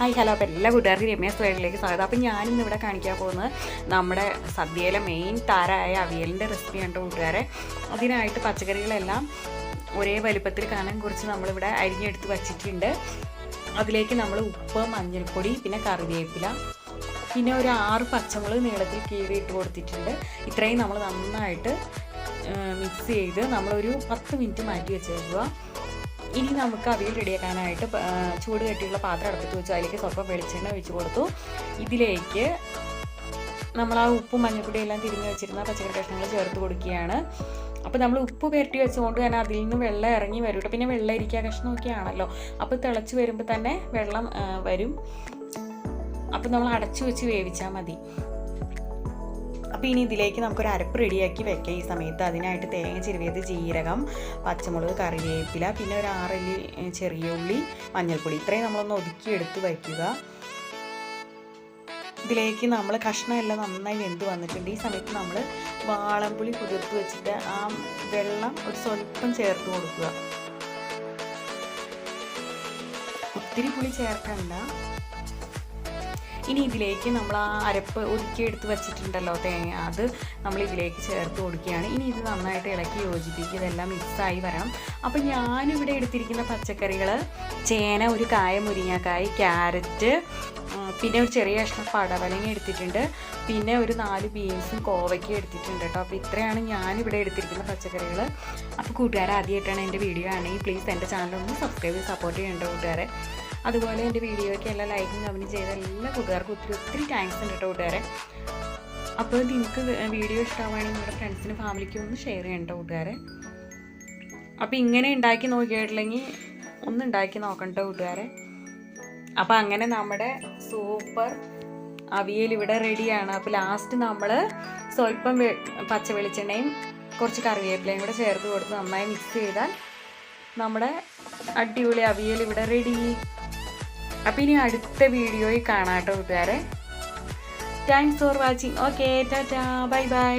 Hello. അപ്പോൾ എല്ലാ കൂട്ടുകാർക്കും രമ്യ സ്വേഡിലേക്ക് സ്വാഗതം. അപ്പോൾ ഞാനിന്ന് ഇവിടെ കാണിക്കാൻ പോകുന്നത് നമ്മുടെ സദ്യയിലെ മെയിൻ താരമായ അവിയലിന്റെ റെസിപ്പി ആണ് കൂട്ടുകാരെ. അതിനായിട്ട് പച്ചക്കറികളെല്ലാം ഒരേ വലിപ്പത്തിൽ കാണാൻ കുറിച്ച് നമ്മളിവിടെ അരിഞ്ഞെടുത്ത് വച്ചിട്ടുണ്ട്. അതിലേക്ക് നമ്മൾ ഉപ്പ് മഞ്ഞൾപ്പൊടി പിന്നെ കറിവേപ്പില പിന്നെ ഒരു ആറ് പച്ചമുളക് നീളത്തിൽ കീറി ഇട്ട് കൊടുത്തിട്ടുണ്ട്. ഇത്രയും നമ്മൾ നന്നായിട്ട് മിക്സ് ചെയ്ത് നമ്മളൊരു പത്ത് മിനിറ്റ് മാറ്റി വെച്ചേക്കുക. ഇനി നമുക്ക് അവിയൽ റെഡിയാക്കാനായിട്ട് ചൂട് കെട്ടിയുള്ള പാത്രം അടുപ്പത്ത് വെച്ചു അതിലേക്ക് സ്വല്പം വെളിച്ചെണ്ണ ഒഴിച്ച് കൊടുത്തു. ഇതിലേക്ക് നമ്മൾ ആ ഉപ്പും മഞ്ഞൾപ്പൊടിയും എല്ലാം തിരിഞ്ഞ് വെച്ചിരുന്ന പച്ചക്കറി കഷ്ണങ്ങൾ ചേർത്ത് കൊടുക്കുകയാണ്. അപ്പോൾ നമ്മൾ ഉപ്പ് പുരട്ടി വെച്ചുകൊണ്ട് തന്നെ അതിൽ നിന്ന് വെള്ളം ഇറങ്ങി വരും കേട്ടോ. പിന്നെ വെള്ളം ഇരിക്കുക കഷ്ണമൊക്കെ ആണല്ലോ അപ്പോൾ തിളച്ച് വരുമ്പോൾ തന്നെ വെള്ളം വരും. അപ്പോൾ നമ്മൾ അടച്ചു വെച്ച് വേവിച്ചാൽ മതി. അപ്പോൾ ഇനി ഇതിലേക്ക് നമുക്കൊരു അരപ്പ് റെഡിയാക്കി വെക്കാം. ഈ സമയത്ത് അതിനായിട്ട് തേങ്ങ ചെറിയത് ജീരകം പച്ചമുളക് കറിവേപ്പില പിന്നെ ഒരു ആറല്ലി ചെറിയ ഉള്ളി മഞ്ഞൾപ്പൊടി. ഇത്രയും നമ്മളൊന്ന് ഒതുക്കി എടുത്ത് വയ്ക്കുക. ഇതിലേക്ക് നമ്മൾ കഷ്ണം എല്ലാം നന്നായി വെന്ത് വന്നിട്ടുണ്ട്. ഈ സമയത്ത് നമ്മൾ വാളംപുളി കുതിർത്ത് വെച്ചിട്ട് ആ വെള്ളം ഒരു സ്വല്പം ചേർത്ത് കൊടുക്കുക. ഒത്തിരി പുളി ചേർക്കണ്ട. ഇനി ഇതിലേക്ക് നമ്മൾ ആ അരപ്പ് ഒതുക്കി എടുത്ത് വെച്ചിട്ടുണ്ടല്ലോ തേങ്ങ. അത് നമ്മൾ ഇതിലേക്ക് ചേർത്ത് കൊടുക്കുകയാണ്. ഇനി ഇത് നന്നായിട്ട് ഇളക്കി യോജിപ്പിക്കുക ഇതെല്ലാം മിക്സായി വരണം. അപ്പോൾ ഞാനിവിടെ എടുത്തിരിക്കുന്ന പച്ചക്കറികൾ ചേന ഒരു കായ മുരിങ്ങക്കായ് ക്യാരറ്റ് പിന്നെ ഒരു ചെറിയ കഷ്ണം പടവലങ്ങ എടുത്തിട്ടുണ്ട്. പിന്നെ ഒരു നാല് ബീൻസും കോവയ്ക്കും എടുത്തിട്ടുണ്ട് കേട്ടോ. അപ്പോൾ ഇത്രയാണ് ഞാനിവിടെ എടുത്തിരിക്കുന്ന പച്ചക്കറികൾ അപ്പോൾ കൂട്ടുകാരെ ആദ്യമായിട്ടാണ് എന്റെ വീഡിയോ ആണെങ്കിൽ പ്ലീസ് എന്റെ ചാനൽ ഒന്ന് സബ്സ്ക്രൈബ് ചെയ്ത് സപ്പോർട്ട് ചെയ്യേണ്ട കൂട്ടുകാരെ. അതുപോലെ എന്റെ വീഡിയോയ്ക്ക് എല്ലാ ലൈക്കും കമന്റ് ചെയ്ത എല്ലാ കൂട്ടുകാർക്കും ഒത്തിരി ഒത്തിരി താങ്ക്സ് ഉണ്ട് കേട്ടോ കൂട്ടുകാരെ. അപ്പോൾ നിങ്ങൾക്ക് വീഡിയോ ഇഷ്ടമാവുകയാണെങ്കിൽ നിങ്ങളുടെ ഫ്രണ്ട്സിനും ഫാമിലിക്കും ഒന്ന് ഷെയർ ചെയ്യണ്ട കൂട്ടുകാരെ. അപ്പോൾ ഇങ്ങനെ ഉണ്ടാക്കി നോക്കിയിട്ടില്ലെങ്കിൽ ഒന്ന് ഉണ്ടാക്കി നോക്കണ്ട കൂട്ടുകാരെ. അപ്പോൾ അങ്ങനെ നമ്മുടെ സൂപ്പർ അവിയൽ ഇവിടെ റെഡിയാണ് അപ്പോൾ ലാസ്റ്റ് നമ്മൾ പച്ചവെളിച്ചെണ്ണയും പച്ച വെളിച്ചെണ്ണയും കുറച്ച് കറിവേപ്പിലയും കൂടെ ചേർത്ത് കൊടുത്ത് നന്നായി മിക്സ് ചെയ്താൽ നമ്മുടെ അടിപൊളി അവിയൽ ഇവിടെ റെഡി അപ്പോൾ ഇനി അടുത്ത വീഡിയോയിൽ കാണാട്ടോ കേട്ടോ കൂട്ടുകാരെ. Thanks for watching okay tata bye bye